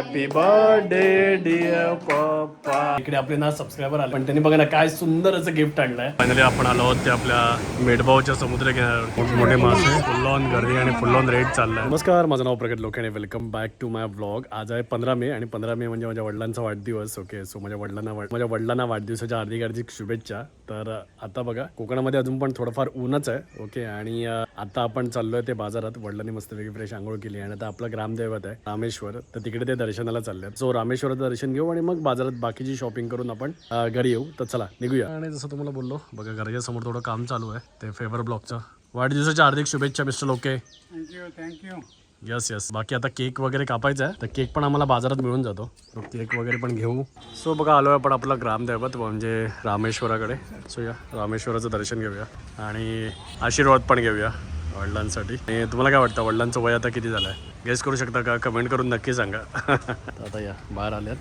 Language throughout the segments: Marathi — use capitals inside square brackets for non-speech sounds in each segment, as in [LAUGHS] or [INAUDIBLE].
हॅपी बर्थडे डिअर पप्पा इकडे आपले ना सबस्क्रायबर आले. पण त्यांनी बघा ना काय सुंदर असं गिफ्ट आणलंय. फायनली आपण आलो आहोत ते आपल्या मेडबावच्या समुद्र किनाऱ्यावर मोठे मासे. फुल ऑन गर्दी आणि फुल ऑन रेट चाललाय. नमस्कार माझं नाव प्रगत लोक आणि welcome back to my blog आज आहे पंधरा मे आणि पंधरा मे म्हणजे माझ्या वडिलांचा वाढदिवस ओके सो माझ्या वडिलांना माझ्या वडिलांना वाढदिवसाच्या हार्दिक हार्दिक शुभेच्छा. तर आता बघा कोकणामध्ये अजून पण थोडंफार ऊनच आहे ओके आणि आता आपण चाललोय ते बाजारात. वडिलांनी मस्तपैकी फ्रेश आंघोळ केली. आणि आता आपलं ग्रामदैवत आहे रामेश्वर. तर तिकडे ते दर्शनाला चालले सो रामेश्वराचं दर्शन घेऊ आणि मग बाजारात बाकीची शॉपिंग करून आपण घरी येऊ. तर चला निघूया. आणि जसं तुम्हाला बोललो बघा घराच्या समोर थोडं काम चालू आहे. ते फेवर ब्लॉकचं वाढदिवसाच्या हार्दिक शुभेच्छा मिस्टर लोके. थँक्यू थँक्यू यस यस बाकी आता केक वगैरे कापायचा आहे. तर केक पण आम्हाला बाजारात मिळून जातो. केक वगैरे पण घेऊ. सो बघा आलो आपण आपला ग्रामदैवत म्हणजे रामेश्वराकडे. सो या रामेश्वराचं दर्शन घेऊया. आणि आशीर्वाद पण घेऊया वडिलांसाठी. आणि तुम्हाला काय वाटतं? वडिलांचं वय आता किती झालं आहे गेस करू शकता का? कमेंट करून नक्की सांगा. आता या बाहेर आल्यात.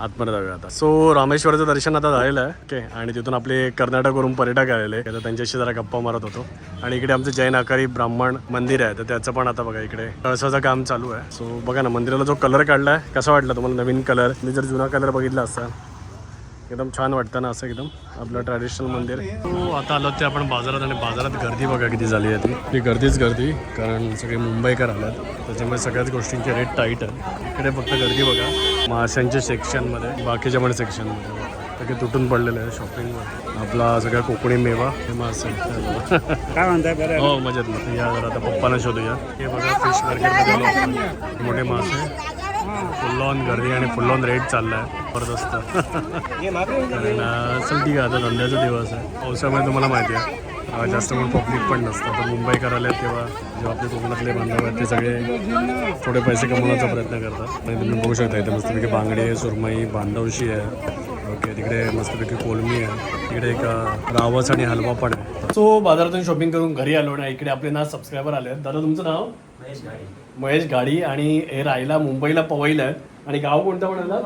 आतमध्ये जाऊया आता. सो रामेश्वराचं दर्शन आता झालेलं आहे. ओके आणि तिथून आपले कर्नाटकवरून पर्यटक आलेले. तर त्यांच्याशी जरा गप्पा मारत होतो. आणि इकडे आमचं जैन आकारी ब्राह्मण मंदिर आहे. तर त्याचं पण आता बघा इकडे. कळसाचं काम चालू आहे. सो बघा ना मंदिराला जो कलर काढलाय कसा वाटला तुम्हाला? नवीन कलर मी जर जुना कलर बघितला असता एकदम छान वाटतं ना असं एकदम आपलं ट्रॅडिशनल मंदिर. हो आता आलो ते आपण बाजारात आणि बाजारात गर्दी बघा किती झाली आहे ती. ती गर्दीच गर्दी कारण सगळे मुंबईकर आल्यात. त्याच्यामुळे सगळ्याच गोष्टींचे रेट टाईट आहे इकडे फक्त गर्दी बघा. माशांच्या सेक्शनमध्ये बाकीच्या पण सेक्शनमध्ये सगळे तुटून पडलेलं आहे शॉपिंगवर आपला सगळा कोकणी मेवा हे मासे काय म्हणताय बरं हो मजेत. मग या जरा आता पप्पाला शोधूया. हे बघा फिश मार्केटमध्ये आलो आपण. मोठे मासे. फुल ऑन गर्दी आणि फुल ऑन रेट चाललाय. जबरदस्त. कारण अं, चल ठीक आहे आता धंद्याचा दिवस आहे. पावसामुळे तुम्हाला माहिती आहे. जास्त म्हणून पब्लिक पण नसतं. तर मुंबई करायला तेव्हा जेव्हा आपले कोकणातले बांधव आहेत ते सगळे थोडे पैसे कमवण्याचा प्रयत्न करतात. आणि तुम्ही बघू शकता इथे मस्तपैकी बांगडी आहे सुरमई बांधवशी आहे. तिकडे मस्तपैकी कोलमी आहे. तिकडे एक रावस आणि हलवा पण आहे. सो बाजारातून शॉपिंग करून घरी आलो ना इकडे आपले ना सबस्क्रायबर आले आहेत. दादा तुमचं नाव? महेश गाडी. आणि हे राहायला मुंबईला पवईला आहेत आणि गाव कोणतं म्हणाला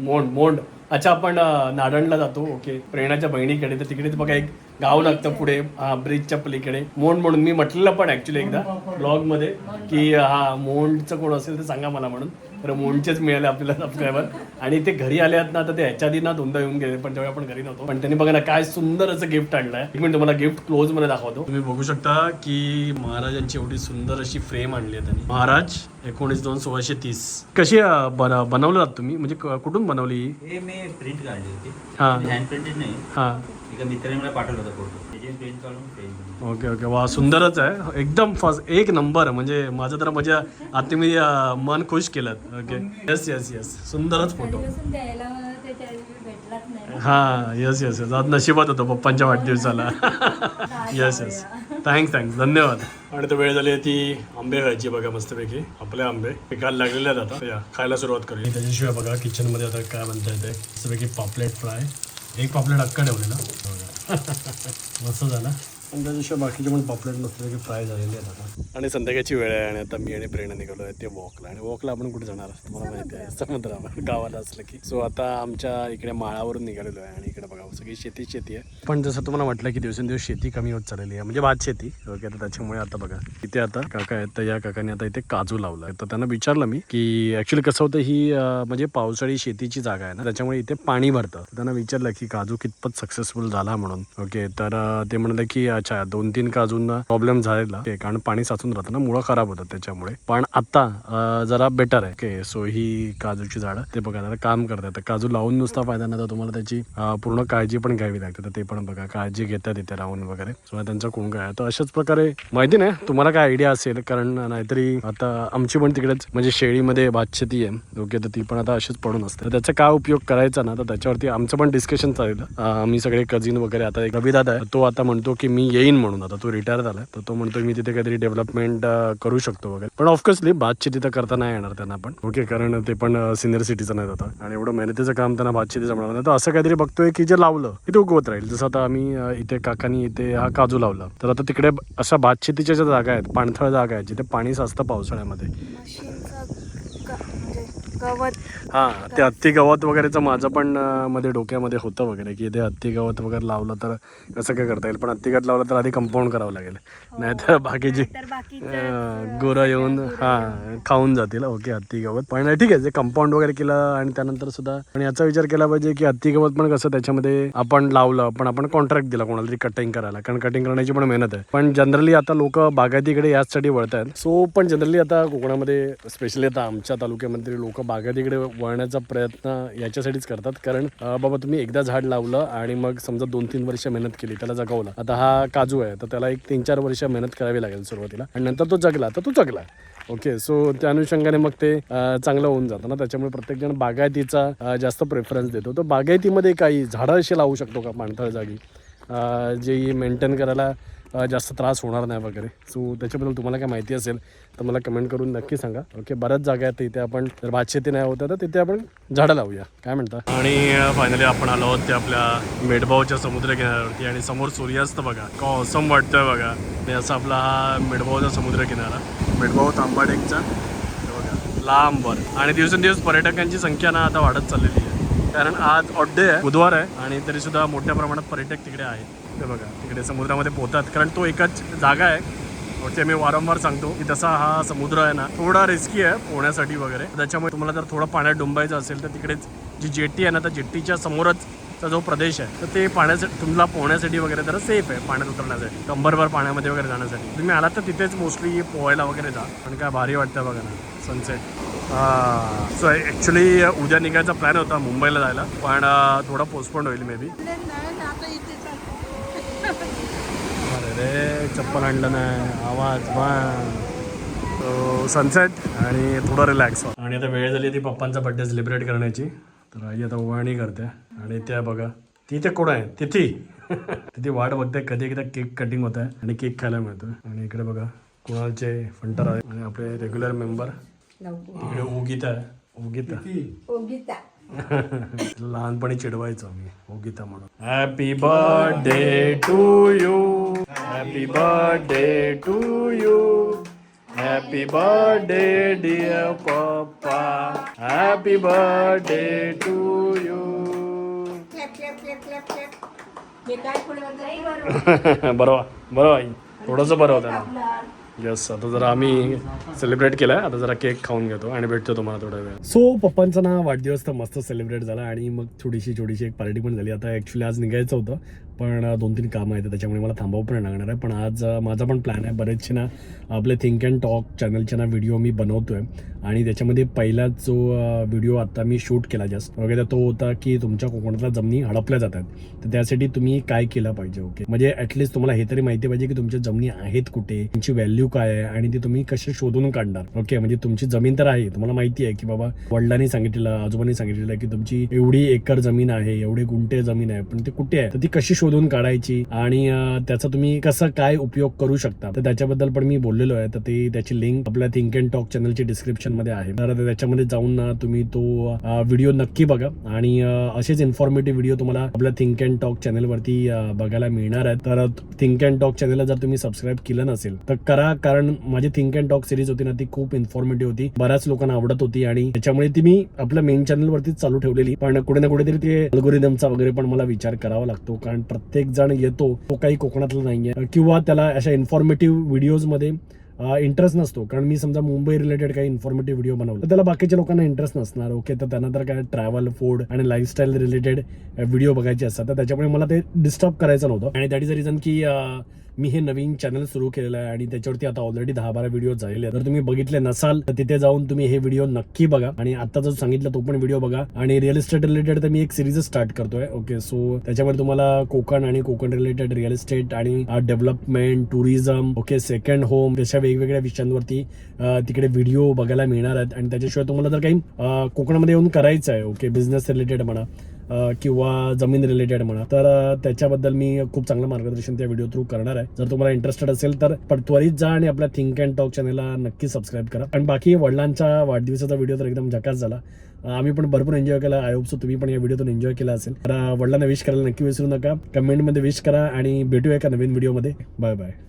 मोंड. मोंड अच्छा आपण नाडणला जातो. ओके. प्रेरणाच्या बहिणीकडे. तर तिकडे बघा एक गाव लागतं पुढे हा ब्रिजच्या पलीकडे. मोंड म्हणून. मी म्हटलेलं पण ऍक्च्युली एकदा ब्लॉगमध्ये की हा मोंडचं कोण असेल तर सांगा मला म्हणून. तर मोंडचेच मिळाले आपल्याला सबस्क्रायबर आणि ते घरी आले आहेत ना तर ते ह्याच्या आधी ना दोनदा येऊन गेले पण तेव्हा आपण घरी नव्हतो. पण त्यांनी बघा ना काय सुंदर असं गिफ्ट आणलंय. एक मिनिट तुम्हाला गिफ्ट क्लोजमध्ये दाखवतो. तुम्ही बघू शकता की महाराजांची एवढी सुंदर अशी फ्रेम आणली आहे त्यांनी. महाराज एकोणीस दोन सोळाशे तीस. कशी बनवलं जात तुम्ही? म्हणजे कुठून बनवली? ही? हे मी प्रिंट काढली होती. हा. हँड प्रिंटेड नाही. हा. एका मित्राने मला पाठवलं होता फोटो ओके ओके. वा सुंदरच आहे. एकदम फर्स्ट एक नंबर म्हणजे माझं तर माझ्या आता मी मन खुश केलं. ओके येस येस येस सुंदरच फोटो हा येस येस येस आज नशिबात होतो पप्पांच्या वाढदिवसाला. येस येस थँक्स थँक्स धन्यवाद. आणि तर वेळ झाली आहे ती आंबे खायची बघा मस्तपैकी. आपले आंबे. पिकायला लागलेले आहेत आता. या खायला सुरुवात करूया. त्याच्याशिवाय बघा किचनमध्ये आता काय म्हणता येते मस्तपैकी पापलेट फ्राय. एक पापलेट अक्का ठेवलेला हो [LAUGHS] मस्त झाला. आणि त्याच्याशिवाय बाकीचे पण नसले की फ्राय झालेले आहेत आता. आणि संध्याकाळची वेळ आहे आणि आता मी आणि प्रेरणा निघालो आहे ते वॉकला आणि वॉकला आपण कुठे जाणार तुम्हाला माहिती आहे? समुद्रावर गावाला असलं की. सो आता आमच्या इकडे माळावरून निघालेलो आहे आणि इकडे बघा सगळी शेती शेती आहे. पण जसं तुम्हाला म्हटलं की दिवसेंदिवस शेती कमी होत चाललेली आहे म्हणजे भात शेती. ओके तर त्याच्यामुळे आता बघा इथे आता काका आहेत तर या काकाने आता इथे काजू लावला तर त्यांना विचारलं मी की ऍक्च्युली कसं होतं ही म्हणजे पावसाळी शेतीची जागा आहे ना त्याच्यामुळे इथे पाणी भरतं. त्यांना विचारलं की काजू कितपत सक्सेसफुल झाला म्हणून. ओके तर ते म्हणाले की अच्छा दोन तीन काजूंना प्रॉब्लेम झालेला. ते कारण पाणी साचून राहतं ना मुळं खराब होतात त्याच्यामुळे. पण आता जरा बेटर आहे. ओके सो ही काजूची झाडं ते बघा आता काम करतात तर काजू लावून नुसता फायदा नाही तर तुम्हाला त्याची पूर्ण काळजी पण घ्यावी लागते. तर ते पण बघा काळजी घेतात इथे राहून वगैरे. त्यांचा कोण काय आहे. तर अशाच प्रकारे माहिती नाही तुम्हाला काय आयडिया असेल? कारण नाहीतरी आता आमची पण तिकडेच म्हणजे शेळीमध्ये भातशेती आहे. ओके तर ती पण आता अशीच पडून असते. तर त्याचा काय उपयोग करायचा ना? तर त्याच्यावरती आमचं पण डिस्कशन चालेल आम्ही सगळे कझिन वगैरे आता एक रविदादा आहे. तो आता म्हणतो की मी येईन म्हणून. आता तो रिटायर झाला तर तो म्हणतो मी तिथे काहीतरी डेव्हलपमेंट करू शकतो वगैरे. पण ऑफकोर्सली बादशी तर करता नाही येणार त्यांना पण. ओके कारण ते पण सिनियर सिटीजन आहेत आता. आणि एवढं मेहनतीचं काम त्यांना बादशी जमणार नाही. तर असं काहीतरी बघतोय की जे लावलं की ते उगवत राहील. जसं आता आम्ही इथे काकानी इथे हा काजू लावला. तर आता तिकडे अशा भातशेतीच्या ज्या जागा आहेत पाणथळ जागा आहेत जिथे पाणी साचतं पावसाळ्यामध्ये गवत. हा ते हत्ती गवत वगैरेचं माझं पण मध्ये डोक्यामध्ये होतं वगैरे की ते हत्ती गवत वगैरे लावलं तर कसं काय करता येईल? पण हत्ती गवत लावलं तर आधी कंपाऊंड करावं लागेल. नाहीतर बाकीची तर बाकीचं अं, गुरं येऊन हा खाऊन जातील. ओके हत्ती गवत. पण ठीक आहे जे कंपाऊंड वगैरे केलं आणि त्यानंतर सुद्धा पण याचा विचार केला पाहिजे की हत्ती गवत पण कसं त्याच्यामध्ये आपण लावलं पण आपण कॉन्ट्रॅक्ट दिला कोणाला तरी कटिंग करायला. कारण कटिंग करण्याची पण मेहनत आहे. पण जनरली आता लोक बागायतीकडे याचसाठी वळत आहेत सो पण जनरली आता कोकणामध्ये स्पेशली आता आमच्या तालुक्यामध्ये लोक बागायतीकडे वळण्याचा प्रयत्न याच्यासाठीच करतात. कारण बाबा तुम्ही एकदा झाड लावलं आणि मग समजा दोन तीन वर्ष मेहनत केली त्याला जगवलं. आता हा काजू आहे तर त्याला एक तीन चार वर्ष मेहनत करावी लागेल सुरुवातीला. आणि नंतर तो जगला तर तो जगला. ओके सो त्या अनुषंगाने मग ते चांगलं होऊन जातं ना. त्याच्यामुळे प्रत्येकजण बागायतीचा जास्त प्रेफरन्स देतो. तर बागायतीमध्ये काही झाडं अशी लावू शकतो का पाणथळ जागी? जे मेंटेन करायला जास्त त्रास होणार नाही वगैरे. सो त्याच्याबद्दल तुम्हाला काय माहिती असेल तर मला कमेंट करून नक्की सांगा. ओके बऱ्याच जागा आहेत तिथे आपण जर भातशेती नाही होतं तर तिथे आपण झाडं लावूया. काय म्हणता? आणि फायनली आपण आलो आहोत ते आपल्या मेडभावच्या समुद्र किनाऱ्यावरती आणि समोर सूर्यास्त बघा. का ऑसम वाटतोय बघा. आणि असा आपला हा मेडभावचा समुद्र किनारा मेडभाव तांबाडेकचा बघा लांबवर आणि दिवसेंदिवस पर्यटकांची संख्या ना आता वाढत चाललेली आहे. कारण आज ऑड्डे आहे. बुधवार आहे आणि तरी सुद्धा मोठ्या प्रमाणात पर्यटक तिकडे आहेत. ते बघा तिकडे समुद्रामध्ये पोहतात. कारण तो एकच जागा आहे. ते मी वारंवार सांगतो की तसा हा समुद्र आहे ना थोडा रिस्की आहे पोहण्यासाठी वगैरे. त्याच्यामुळे तुम्हाला जर थोडं पाण्यात डुंबायचं असेल तर तिकडेच जी जेट्टी आहे ना त्या जेट्टीच्या समोरच चा जो प्रदेश आहे तर ते पाण्यासाठी तुम्हाला पोहण्यासाठी वगैरे जरा सेफ आहे पाण्यात उतरण्यासाठी. कंबरभर पाण्यामध्ये वगैरे जाण्यासाठी. तुम्ही आलात तर तिथेच मोस्टली पोहायला वगैरे जा. पण काय भारी वाटतं बघा ना सनसेट सो ॲक्च्युली उद्या निघायचा प्लॅन होता मुंबईला जायला. पण थोडा पोस्टपोन होईल मे बी चप्पल आणलं नाही आवाज सनसेट आणि थोडं रिलॅक्स आणि आता वेळ झाली ती पप्पांचा बड्डे सेलिब्रेट करण्याची. तर आई आता ओवाळणी करते. आणि त्या बघा ती ते कोण आहे? तिथी. [LAUGHS] तिथे वाट बघते कधी एकदा केक कटिंग होत आहे आणि केक खायला मिळतो आणि इकडे बघा कुणालचे फंटर आहे. आणि आपले रेग्युलर मेंबर तिकडे ओगीता आहे. ओगीता ओगीता [LAUGHS] लहानपणी चिडवायचो मी ओगीता म्हणून. Happy birthday to you happy birthday to you happy birthday dear पप्पा हॅपी बर्थडे टू यू हे बरोबर. बरोबर थोडंसं बरं होतं ना. येस आता जरा आम्ही सेलिब्रेट केलाय. आता जरा केक खाऊन घेतो आणि भेटतो तुम्हाला थोड्या वेळ सो पप्पांचा ना वाढदिवस तर मस्त सेलिब्रेट झाला आणि मग थोडीशी छोटीशी एक पार्टी पण झाली. आता ॲक्च्युली आज निघायचं होतं. पण दोन तीन कामं आहेत त्याच्यामुळे मला थांबावं पण लागणार आहे. पण आज माझा पण प्लॅन आहे बरेचसे ना आपले थिंक अँड टॉक चॅनलचे ना व्हिडिओ मी बनवतोय. आणि त्याच्यामध्ये पहिलाच जो व्हिडिओ आता मी शूट केला जास्त वगैरे तो होता की तुमच्या कोकणातल्या जमिनी हडपल्या जातात तर त्यासाठी तुम्ही काय केलं पाहिजे ओके म्हणजे ॲटलिस्ट तुम्हाला हे तरी माहिती पाहिजे की तुमच्या जमिनी आहेत कुठे त्यांची व्हॅल्यू काय आहे आणि ती तुम्ही कसे शोधून काढणार ओके म्हणजे तुमची जमीन तर आहे तुम्हाला माहिती आहे की बाबा वडिलांनी सांगितलेलं आजोबांनी सांगितलेलं की तुमची एवढी एकर जमीन आहे एवढे गुंठे जमीन आहे पण ते कुठे आहे? तर ती कशी शोधून काढायची आणि त्याचा तुम्ही कसं काय उपयोग करू शकता? तर त्याच्याबद्दल पण मी बोललेलो आहे. तर ते त्याची लिंक आपल्या थिंक अँड टॉक चॅनलची डिस्क्रिप्शनमध्ये आहे. तर त्याच्यामध्ये जाऊन तुम्ही तो व्हिडिओ नक्की बघा. आणि असेच इन्फॉर्मेटिव्ह व्हिडिओ तुम्हाला आपल्या थिंक अँड टॉक चॅनलवरती बघायला मिळणार आहेत. तर थिंक अँड टॉक चॅनलला जर तुम्ही सबस्क्राईब केलं नसेल तर करा. कारण माझी थिंक अँड टॉक सिरीज होती ना ती खूप इन्फॉर्मेटिव्ह होती. बऱ्याच लोकांना आवडत होती आणि त्याच्यामुळे ती मी आपल्या मेन चॅनलवरतीच चालू ठेवलेली. पण कुठे ना कुठेतरी ते अल्गोरिदमचा वगैरे पण मला विचार करावा लागतो. कारण प्रत्येक जण येतो तो काही कोकणातला नाहीये. किंवा त्याला अशा इन्फॉर्मेटिव्ह व्हिडिओजमध्ये इंटरेस्ट नसतो. कारण मी समजा मुंबई रिलेटेड काही इन्फॉर्मेटिव्ह व्हिडिओ बनवला तर त्याला बाकीच्या लोकांना इंटरेस्ट नसणार. ओके तर त्यांना तर काय ट्रॅव्हल फूड आणि लाईफस्टाईल रिलेटेड व्हिडिओ बघायचे असतात. तर त्याच्यामुळे मला ते डिस्टर्ब करायचं नव्हतं. आणि दॅट इज अ रिझन की मी हे नवीन चॅनल सुरू केलेलं आहे आणि त्याच्यावरती आता ऑलरेडी दहा बारा व्हिडिओ झालेले जर तुम्ही बघितले नसाल तर तिथे जाऊन तुम्ही हे व्हिडिओ नक्की बघा. आणि आता जो सांगितलं तो पण व्हिडिओ बघा. आणि रिअल इस्टेट रिलेटेड तर मी एक सिरीज स्टार्ट करतोय. ओके सो त्याच्यामध्ये तुम्हाला कोकण आणि कोकण रिलेटेड रिअल इस्टेट आणि development tourism okay second home अशा वेगवेगळ्या विषयांवरती तिकडे व्हिडिओ बघायला मिळणार आहेत. आणि त्याच्याशिवाय तुम्हाला जर काही कोकणामध्ये येऊन करायचं आहे ओके बिझनेस रिलेटेड म्हणा किंवा जमीन रिलेटेड म्हणा. तर त्याच्याबद्दल मी खूप चांगलं मार्गदर्शन त्या व्हिडिओ थ्रू करणार आहे. जर तुम्हाला इंटरेस्टेड असेल तर पण त्वरित जा आणि आपल्या थिंक अँड टॉक चॅनलला नक्की सबस्क्राईब करा. आणि बाकी वडिलांच्या वाढदिवसाचा व्हिडिओ तर एकदम झकास झाला. आम्ही पण भरपूर एन्जॉय केला. आय होप सो तुम्ही पण या व्हिडिओतून एन्जॉय केला असेल. तर वडिलांना विश करायला नक्की विसरू नका. कमेंटमध्ये विश करा आणि भेटूया एका नवीन व्हिडिओमध्ये बाय बाय